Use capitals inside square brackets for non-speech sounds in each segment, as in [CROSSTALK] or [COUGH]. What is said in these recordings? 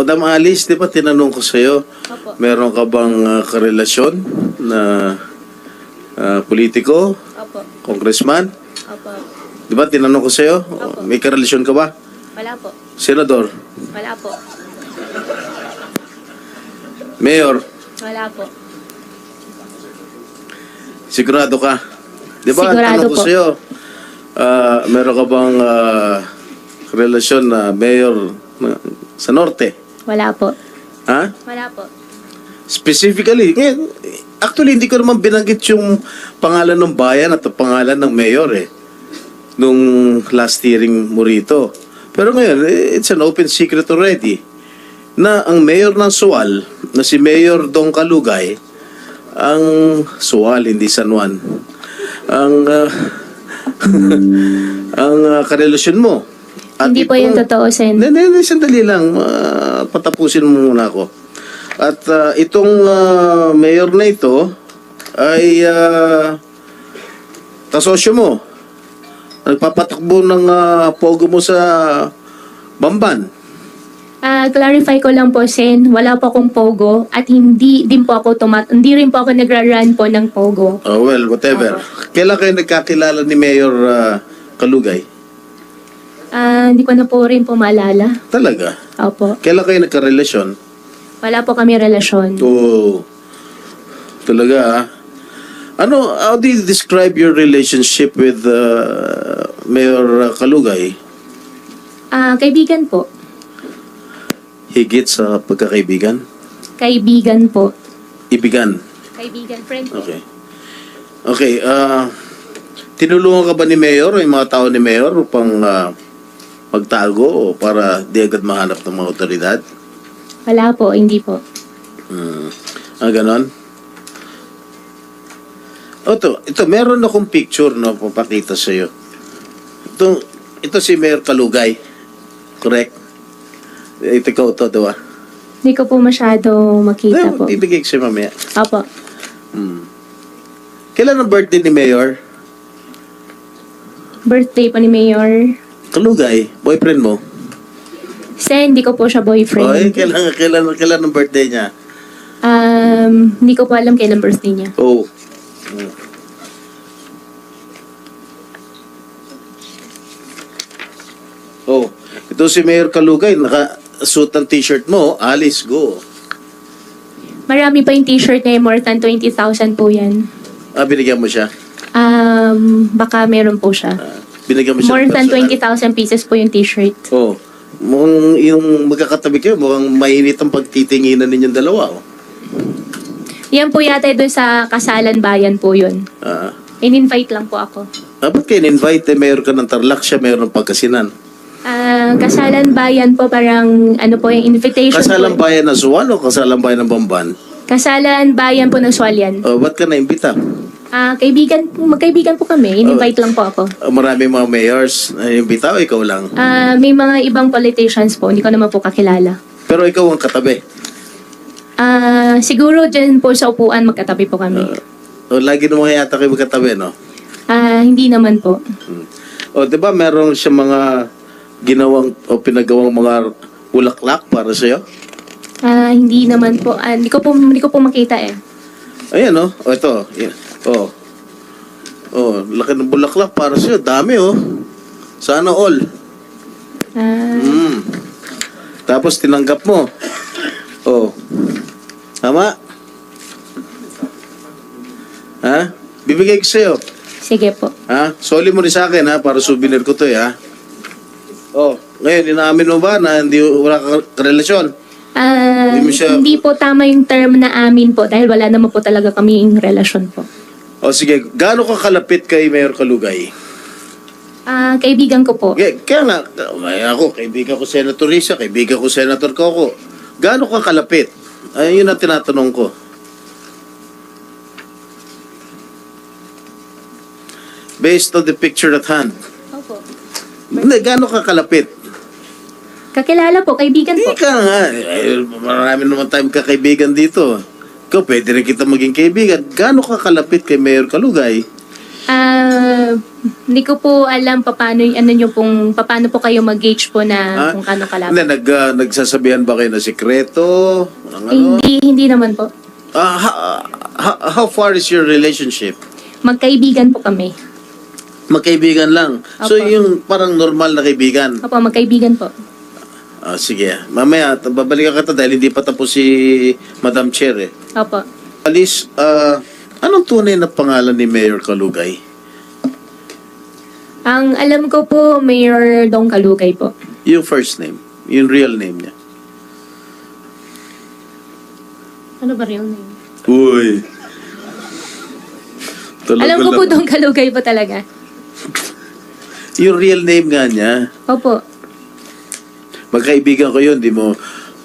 Madam Alice, di ba tinanong ko sa'yo, Opo. meron ka bang ah, karelasyon na ah, politiko, Opo. congressman? Opo. Di ba tinanong ko sa'yo, Opo. may karelasyon ka ba? Wala po. Senador? Wala po. Mayor? Wala po. Sigurado ka? Di ba, Sigurado tanong ko po. sa'yo, ah, meron ka bang ah, relasyon na mayor na- sa Norte? Wala po. Ha? Wala po. Specifically, ngayon, actually hindi ko naman binanggit yung pangalan ng bayan at ang pangalan ng mayor eh. Nung last hearing mo rito. Pero ngayon, eh, it's an open secret already na ang mayor ng Sual, na si Mayor Dong Kalugay, ang Sual, hindi San Juan, ang ah, [LAUGHS] ang ah, karelasyon mo. At Hindi po yung totoo, Sen. hindi, hindi, sandali lang. Ah, patapusin mo muna ako. At ah, itong ah, mayor na ito ay uh, kasosyo mo. Nagpapatakbo ng ah, pogo mo sa Bamban. Ah, clarify ko lang po, Sen. Wala po akong pogo at hindi din po ako tumat hindi rin po ako nagra-run po ng pogo. Oh, well, whatever. Kailan kayo nagkakilala ni Mayor ah, Kalugay? Ah, hindi ko na po rin po maalala. Talaga? Opo. Kailan kayo nagkarelasyon? Wala po kami relasyon. Oo. Talaga ah. Ano, how do you describe your relationship with uh, Mayor uh, Kalugay? Ah, kaibigan po. Higit sa pagkakaibigan? Kaibigan po. Ibigan. Kaibigan, friend po. Okay. Okay, ah tinulungan ka ba ni Mayor o yung mga tao ni Mayor upang ah, magtago o para di agad mahanap ng mga otoridad? Wala po, hindi po. Hmm. Ah, ganon? O, ito, ito, meron akong picture na papakita sa iyo. Ito, ito si Mayor Kalugay. Correct? Ito ikaw to, diba? Hindi ko po masyado makita po. Bibigay ko siya mamaya. Opo. Hmm. Kailan ang birthday ni Mayor? Birthday po ni Mayor. Kalugay, boyfriend mo. Sen, hindi ko po siya Oy, boyfriend. kailan, kailan, kailan ang birthday niya? Um, hindi ko po alam kailan birthday niya. Oh. Hmm. Oh, ito si Mayor Kalugay, naka-suit ang t-shirt mo, Alice, go. Marami pa yung t-shirt niya, more than 20,000 po yan. Ah, binigyan mo siya. Um, baka meron po siya. Ah, binigyan mo siya. More than personal. 20,000 pieces po yung t-shirt. Oh, mukhang yung magkakatabi kayo, mukhang mainit ang pagtitinginan ninyong dalawa. Oh. Yan po yata doon sa Kasalan Bayan po yun. Ah, In-invite lang po ako. ah, ba't kayo in-invite? Eh, mayor ka ng Tarlac, siya mayor ng Pagkasinan. Ah, Kasalan Bayan po parang ano po yung invitation Kasalang po. bayan ng Suwan o kasalang bayan ng Bamban? Kasalan Bayan po ng Swalyan. Oh, ba't ka na-imbita? Ah, kaibigan, magkaibigan po kami. In-invite lang po ako. Ah, marami mga mayors na imbita o ikaw lang? Ah, may mga ibang politicians po, hindi ko naman po kakilala. Pero ikaw ang katabi. Ah, siguro dyan po sa upuan magkatabi po kami. O, lagi naman yata kayo magkatabi, no? Ah, hindi naman po. O, di ba meron siya mga ginawang o pinagawang mga bulaklak para sa'yo? Ah, hindi naman po. Ah, hindi ko po hindi ko po makita eh. Ayan, no? O, ito. Yan. O. O, laki ng bulaklak para sa'yo. Dami, oh. Sana all. Ah, Mm. Tapos tinanggap mo. O. Tama? Ha? Bibigay ko sa'yo. sige po. Ha? Soli mo rin sa akin ha, para souvenir ko to eh ha. Oh, ngayon, inaamin mo ba na hindi wala ka relasyon? Ah, Hindi mo siya- hindi po tama yung term na amin po dahil wala naman po talaga kaming relasyon po. O sige, gaano ka kalapit kay Mayor Kalugay? Ah, kaibigan ko po. Kaya, kaya nga, kaya ako, kaibigan ko Senator Risa, kaibigan ko Senator Coco. Gaano ka kalapit? Ay, yun ang tinatanong ko. Based on the picture at hand. Opo. Hindi, gaano ka kalapit? Kakilala po, kaibigan po. Ika nga, eh, marami naman tayong kakaibigan dito. Ikaw, pwede rin kita maging kaibigan. Gaano ka kalapit kay Mayor Kalugay? Ah, hindi ko po alam paano ano niyo pong paano po kayo mag-gauge po na Ah, kung kano kalapit. Hindi, nag, ah, nagsasabihan ba kayo na sikreto? Ng ano? Hindi hindi naman po. Ah, ha- ha- how far is your relationship? Magkaibigan po kami. Magkaibigan lang. So, Opo. yung parang normal na kaibigan. Opo, magkaibigan po. Ah, sige. Mamaya, t- babalikan ka ta dahil hindi pa tapos si Madam Chair eh. Opo. Alice, ah, anong tunay na pangalan ni Mayor Kalugay? Ang alam ko po, Mayor Dong Kalugay po. Yung first name. Yung real name niya. Ano ba real name? Uy. Talaga Alam ko po. Dong Kalugay po talaga. Yung real name nga niya. Opo. Magkaibigan ko yun, di mo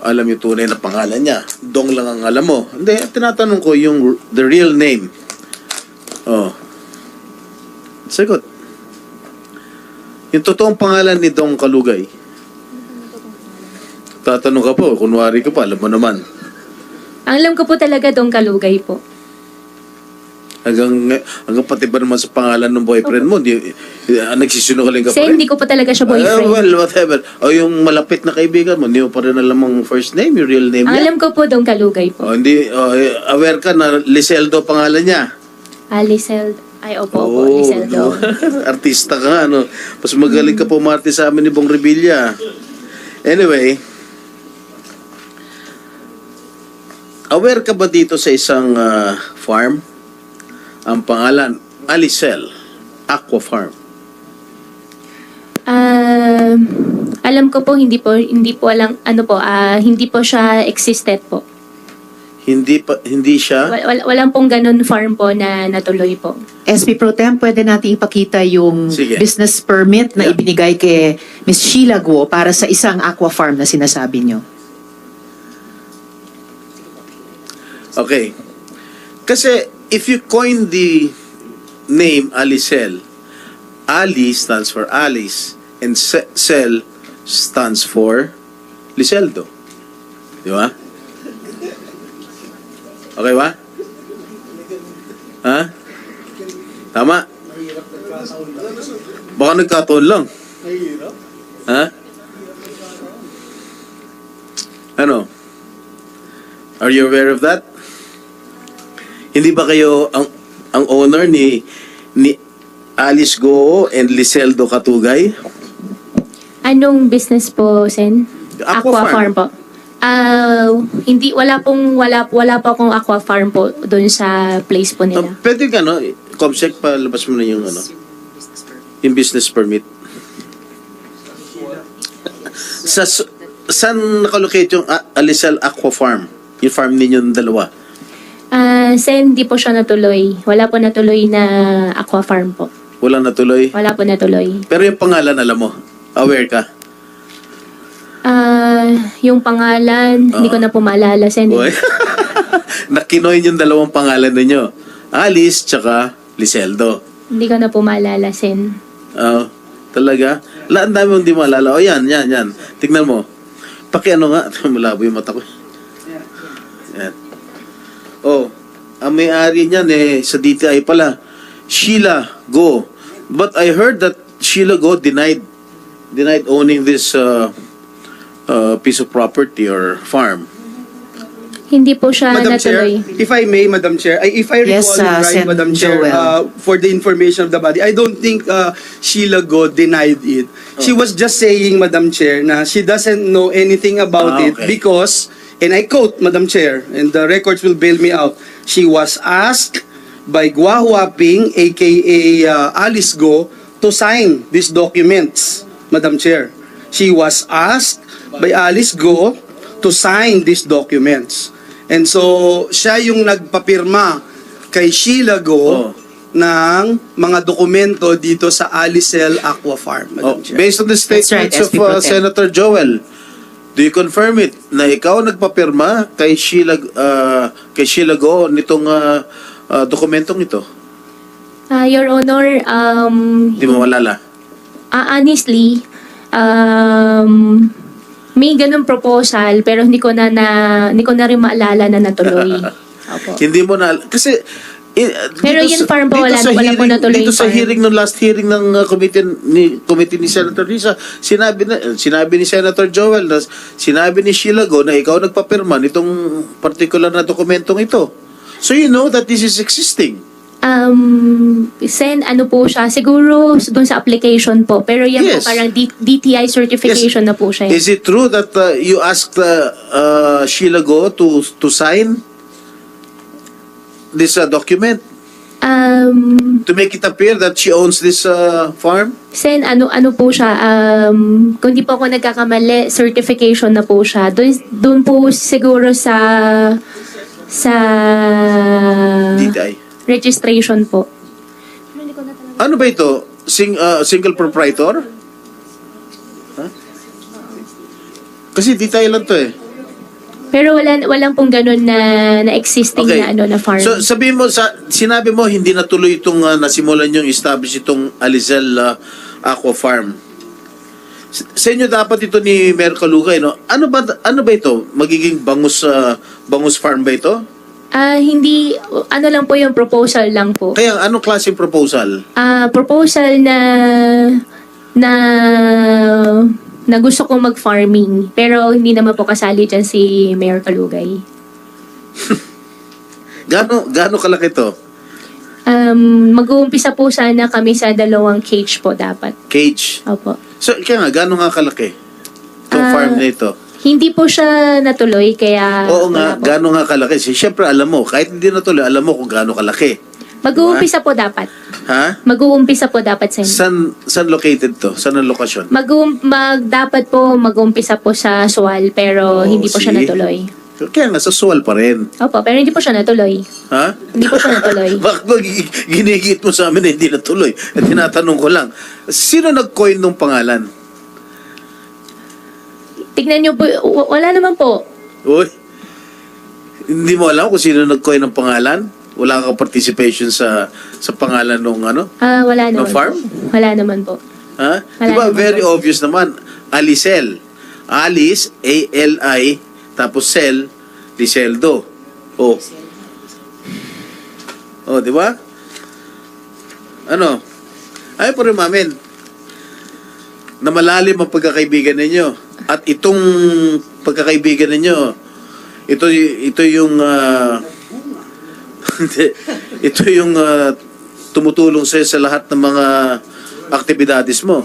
alam yung tunay na pangalan niya. Dong lang ang alam mo. Hindi, tinatanong ko yung the real name. Oh. Sagot. Yung totoong pangalan ni Dong Kalugay. Tatanong ka po, kunwari ka pa, alam mo naman. Ang alam ko po talaga Dong Kalugay po. Hanggang, hanggang pati ba naman sa pangalan ng boyfriend mo, di, uh, nagsisinungaling ka pa rin? hindi ko po talaga siya Ah, boyfriend. well, whatever. O yung malapit na kaibigan mo, hindi mo pa rin alam ang first name, yung real name Ang niya. alam ko po Dong Kalugay po. O, hindi, o, eh, aware ka na Liseldo pangalan niya. Alisel. Ay, opo, opo. Oo, Liseldo. no? [LAUGHS] Artista ka nga, no? Mas magaling ka pumarte sa amin ni Bong Revilla. Anyway, aware ka ba dito sa isang ah, farm? Ang pangalan, Alicel Aqua Farm. Um, alam ko po hindi po hindi po alam ano po ah hindi po siya existed po. Hindi pa hindi siya Wal, wal, walang pong ganun farm po na natuloy po. SP Pro Tem, pwede natin ipakita yung Sige. business permit na Yeah. ibinigay kay Ms. Sheila Guo para sa isang aqua farm na sinasabi nyo. Okay. Kasi if you coin the name Alicel, Ali stands for Alice and Cel stands for Liseldo. Di ba? Okay ba? Ha? Tama? Baka nagkataon lang. Ha? Ano? Are you aware of that? Hindi ba kayo ang ang owner ni ni Alice Goo and Liseldo Katugay? Anong business po, Sen? Aqua farm. po. Ah, hindi wala pong wala wala pa akong aqua farm po doon sa place po nila. pwede ka, no? Comsec, palabas mo na yung ano. Yung business permit. Sa, saan nakalocate yung A- Alisal Aqua Farm? Yung farm ninyong dalawa. Ah, Sen, hindi po siya natuloy. Wala po natuloy na aqua farm po. Wala natuloy. Wala po natuloy. Pero yung pangalan, alam mo. Aware ka. Ah, yung pangalan, hindi ko na po maalala, Sen. Boy. [LAUGHS] Nakinoy yung dalawang pangalan ninyo. Alice, tsaka Liseldo. Hindi ko na po maalala, Sen. Oo. talaga? La, ang dami mong di maalala. O yan, yan, yan. Tignan mo. Paki ano nga. [LAUGHS] Malabo yung mata ko. Ang may-ari niyan eh, sa DTI pala. Sheila Go. But I heard that Sheila Go denied denied owning this uh, uh, piece of property or farm. Hindi po siya Madam Chair, natuloy. if I may, Madam Chair, I, if I recall Yes, it uh, right, Sen. Madam Chair, Joel. uh, for the information of the body, I don't think uh, Sheila Go denied it. She was just saying, Madam Chair, na she doesn't know anything about Ah, it okay. because, and I quote, Madam Chair, and the records will bail me out, she was asked by Gua Huaping, aka uh, Alice Go, to sign these documents, Madam Chair. She was asked by Alice Go to sign these documents. And so, siya yung nagpapirma kay Sheila Oh. Go ng mga dokumento dito sa Alicel Aqua Farm, Oh, Madam Chair. based on the statements right, of uh. Senator Joel, do you confirm it na ikaw nagpapirma kay Sheila uh, kay Sheila Go nitong uh, uh, dokumentong ito? Ah, Your Honor, um, Hindi mo malala. ah, honestly, um, may ganun proposal pero hindi ko na, na hindi ko na rin maalala na natuloy. [LAUGHS] Opo. Hindi mo na kasi Eh, Pero dito yung sa- farm wala- sa wala po hearing- natuloy Dito yung sa farm. hearing ng last hearing ng uh, committee ni committee ni Senator Risa, sinabi na sinabi ni Senator Joel na sinabi ni Sheila Go na ikaw nagpapirma nitong particular na dokumentong ito. So you know that this is existing. Um, send ano po siya, siguro doon sa application po. Pero yan Yes. po parang D- DTI certification na po siya. Is it true that uh, you asked uh, uh, Sheila Go to to sign this uh, document Um, to make it appear that she owns this uh, farm? Sen, ano ano po siya, um, kung di po ako nagkakamali, certification na po siya. Doon, doon po siguro sa sa DTI. registration po. Ano ba ito? Sing, uh, single proprietor? Ha? Kasi DTI lang to eh. Pero wala walang pong ganun na na existing na ano na farm. So sabi mo sa sinabi mo hindi natuloy itong uh, nasimulan yung establish itong Alizel uh, Aqua Farm. S- Sa inyo dapat ito ni Mayor Kalugay, no? Ano ba ano ba ito? Magiging bangus uh, bangus farm ba ito? Ah, hindi ano lang po yung proposal lang po. Kaya anong klaseng proposal? Ah, proposal na na na gusto kong mag-farming. Pero hindi naman po kasali dyan si Mayor Kalugay. [LAUGHS] Gaano gaano kalaki to? Um, mag-uumpisa po sana kami sa dalawang cage po dapat. Cage. Opo. So kaya nga gaano nga kalaki? Itong Ah, farm na ito. Hindi po siya natuloy kaya Oo nga, wala po. gaano nga kalaki? Siyempre alam mo, kahit hindi natuloy, alam mo kung gaano kalaki. Mag-uumpisa po dapat. Ha? Mag-uumpisa po dapat sa San san located to? Saan ang lokasyon? mag, mag dapat po mag-uumpisa po sa Sual pero Oh, hindi po siya see? natuloy. Kaya nga sa Suwal pa rin. Opo, pero hindi po siya natuloy. Ha? Hindi po siya natuloy. [LAUGHS] Bakit mo gi- ginigit mo sa amin na hindi natuloy? At tinatanong ko lang, sino nag-coin ng pangalan? Tignan niyo po, w- wala naman po. Uy, hindi mo alam kung sino nag-coin ng pangalan? Wala kang participation sa sa pangalan ng ano? Ah, wala No naman. farm? Po. Wala naman po. Ha? Wala Di ba naman very po. obvious naman. Alicel. Alice, A-L-I, tapos Cel, Liceldo. Oh. Oh, di ba? Ano? Po rin mamin na malalim ang pagkakaibigan ninyo. At itong pagkakaibigan ninyo, ito, ito yung ah, hindi. ito yung ah, tumutulong sa'yo sa lahat ng mga aktibidades mo.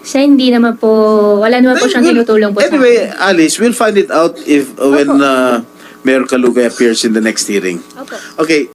Siya hindi naman po, wala naman po siyang we'll- tinutulong po Anyway, sa Alice, we'll find it out if uh, when Opo. uh, Mayor Kalugay appears in the next hearing. akin. Opo. Okay.